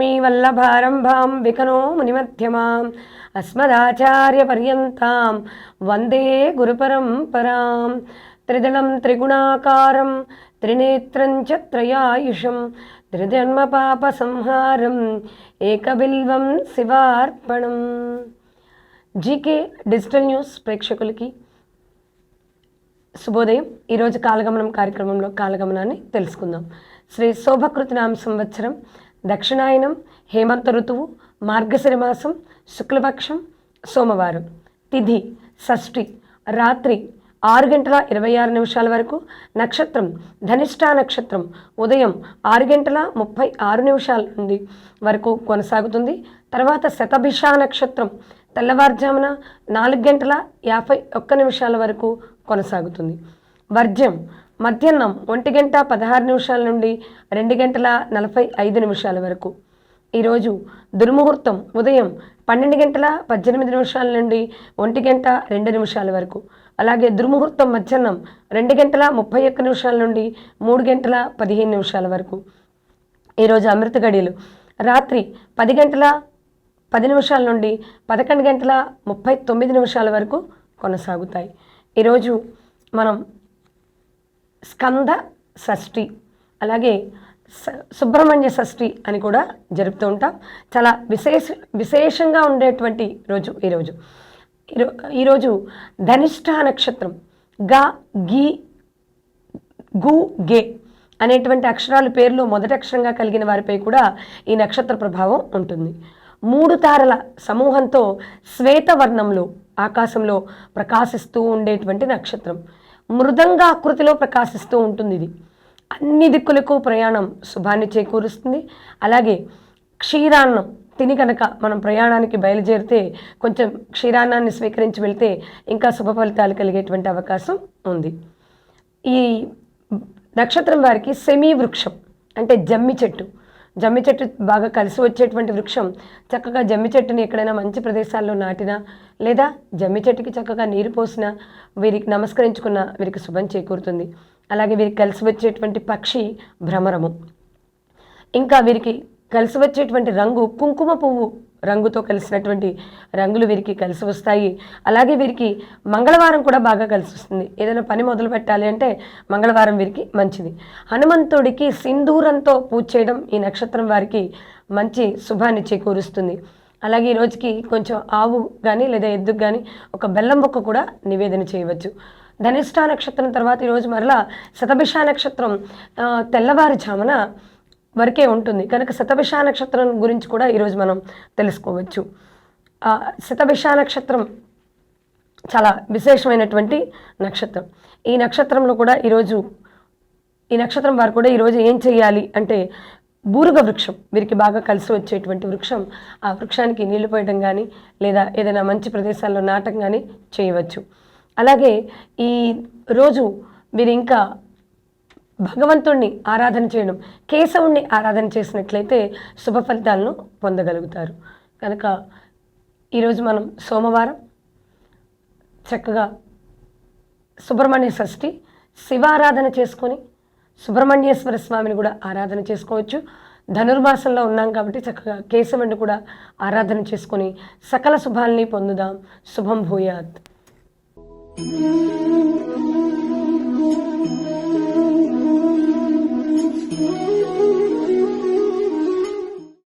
శ్రీలక్ష్మీవల్లభారంభాం వికనో మునిమధ్యమాం అస్మదాచార్యపర్యంతం వందే గురుపరంపరాం త్రిదళం త్రిగుణాకారం త్రినేత్రం చ త్రయాయుషం త్రిజన్మ పాప సంహారం ఏకబిల్వం శివార్పణం జీకే డిజిటల్ న్యూస్ ప్రేక్షకులకి శుభోదయం. ఈరోజు కాలగమనం కార్యక్రమంలో కాలగమనాన్ని తెలుసుకుందాం. శ్రీ శోభకృతనామ సంవత్సరం దక్షిణాయనం హేమంత ఋతువు మార్గశిర మాసం శుక్లపక్షం సోమవారం. తిథి షష్ఠి రాత్రి ఆరు గంటల ఇరవై ఆరు నిమిషాల వరకు నక్షత్రం ధనిష్టా నక్షత్రం ఉదయం ఆరు గంటల ముప్పై ఆరు నిమిషాల నుండి వరకు కొనసాగుతుంది. తర్వాత శతభిష నక్షత్రం తెల్లవారుజామున నాలుగు గంటల యాభై ఒక్క నిమిషాల వరకు కొనసాగుతుంది. వర్జ్యం మధ్యాహ్నం ఒంటి గంట పదహారు నిమిషాల నుండి రెండు గంటల నలభై ఐదు నిమిషాల వరకు. ఈరోజు దుర్ముహూర్తం ఉదయం పన్నెండు గంటల పద్దెనిమిది నిమిషాల నుండి ఒంటి గంట రెండు నిమిషాల వరకు. అలాగే దుర్ముహూర్తం మధ్యాహ్నం రెండు గంటల ముప్పై ఒక్క నిమిషాల నుండి మూడు గంటల పదిహేను నిమిషాల వరకు. ఈరోజు అమృత గడియలు రాత్రి పది గంటల పది నిమిషాల నుండి పదకొండు గంటల ముప్పై తొమ్మిది నిమిషాల వరకు కొనసాగుతాయి. ఈరోజు మనం స్కంద షష్ఠి అలాగే స- సుబ్రహ్మణ్య షష్ఠి అని కూడా జరుపుతూ ఉంటాం. చాలా విశేష విశేషంగా ఉండేటువంటి రోజు ఈరోజు. ఈరోజు ధనిష్ట నక్షత్రం గా గీ గు గే అనేటువంటి అక్షరాలు పేర్లు మొదటి అక్షరంగా కలిగిన వారిపై కూడా ఈ నక్షత్ర ప్రభావం ఉంటుంది. మూడు తారల సమూహంతో శ్వేతవర్ణంలో ఆకాశంలో ప్రకాశిస్తూ ఉండేటువంటి నక్షత్రం. మృదంగాకృతిలో ప్రకాశిస్తూ ఉంటుంది ఇది. అన్ని దిక్కులకు ప్రయాణం శుభాన్ని చేకూరుస్తుంది. అలాగే క్షీరాన్నం తిని కనుక మనం ప్రయాణానికి బయలుదేరితే కొంచెం క్షీరాన్నాన్ని స్వీకరించి వెళ్తే ఇంకా శుభ ఫలితాలు కలిగేటువంటి అవకాశం ఉంది. ఈ నక్షత్రం వారికి సెమీ వృక్షం అంటే జమ్మి చెట్టు. జమ్మి చెట్టు బాగా కలిసి వచ్చేటువంటి వృక్షం చక్కగా జమ్మి చెట్టుని ఎక్కడైనా మంచి ప్రదేశాల్లో నాటినా లేదా జమ్మి చెట్టుకి చక్కగా నీరు పోసినా వీరికి నమస్కరించుకున్న వీరికి శుభం చేకూరుతుంది. అలాగే వీరికి కలిసి వచ్చేటువంటి పక్షి భ్రమరము. ఇంకా వీరికి కలిసి వచ్చేటువంటి రంగు కుంకుమ పువ్వు రంగుతో కలిసినటువంటి రంగులు వీరికి కలిసి వస్తాయి. అలాగే వీరికి మంగళవారం కూడా బాగా కలిసి వస్తుంది. ఏదైనా పని మొదలు పెట్టాలి అంటే మంగళవారం వీరికి మంచిది. హనుమంతుడికి సింధూరంతో పూజ చేయడం ఈ నక్షత్రం వారికి మంచి శుభాన్ని చేకూరుస్తుంది. అలాగే ఈ రోజుకి కొంచెం ఆవు కానీ లేదా ఎద్దుకు కానీ ఒక బెల్లం బొక్క కూడా నివేదన చేయవచ్చు. ధనిష్ఠా నక్షత్రం తర్వాత ఈరోజు మరలా శతభిష నక్షత్రం తెల్లవారుజామున వరకే ఉంటుంది. కనుక శతభిష నక్షత్రం గురించి కూడా ఈరోజు మనం తెలుసుకోవచ్చు. శతభిష నక్షత్రం చాలా విశేషమైనటువంటి నక్షత్రం. ఈ నక్షత్రంలో కూడా ఈరోజు ఈ నక్షత్రం వారు కూడా ఈరోజు ఏం చేయాలి అంటే బూరుగ వృక్షం వీరికి బాగా కలిసి వచ్చేటువంటి వృక్షం. ఆ వృక్షానికి నీళ్ళు పోయడం కానీ లేదా ఏదైనా మంచి ప్రదేశాల్లో నాటం కానీ చేయవచ్చు. అలాగే ఈ రోజు మీరు ఇంకా భగవంతుణ్ణి ఆరాధన చేయడం కేశవుణ్ణి ఆరాధన చేసినట్లయితే శుభ ఫలితాలను పొందగలుగుతారు. కనుక ఈరోజు మనం సోమవారం చక్కగా సుబ్రహ్మణ్య షష్ఠి శివారాధన చేసుకొని సుబ్రహ్మణ్యేశ్వర స్వామిని కూడా ఆరాధన చేసుకోవచ్చు. ధనుర్మాసంలో ఉన్నాం కాబట్టి చక్కగా కేశవుని కూడా ఆరాధన చేసుకొని సకల శుభాల్ని పొందుదాం. శుభం భూయాత్. thank you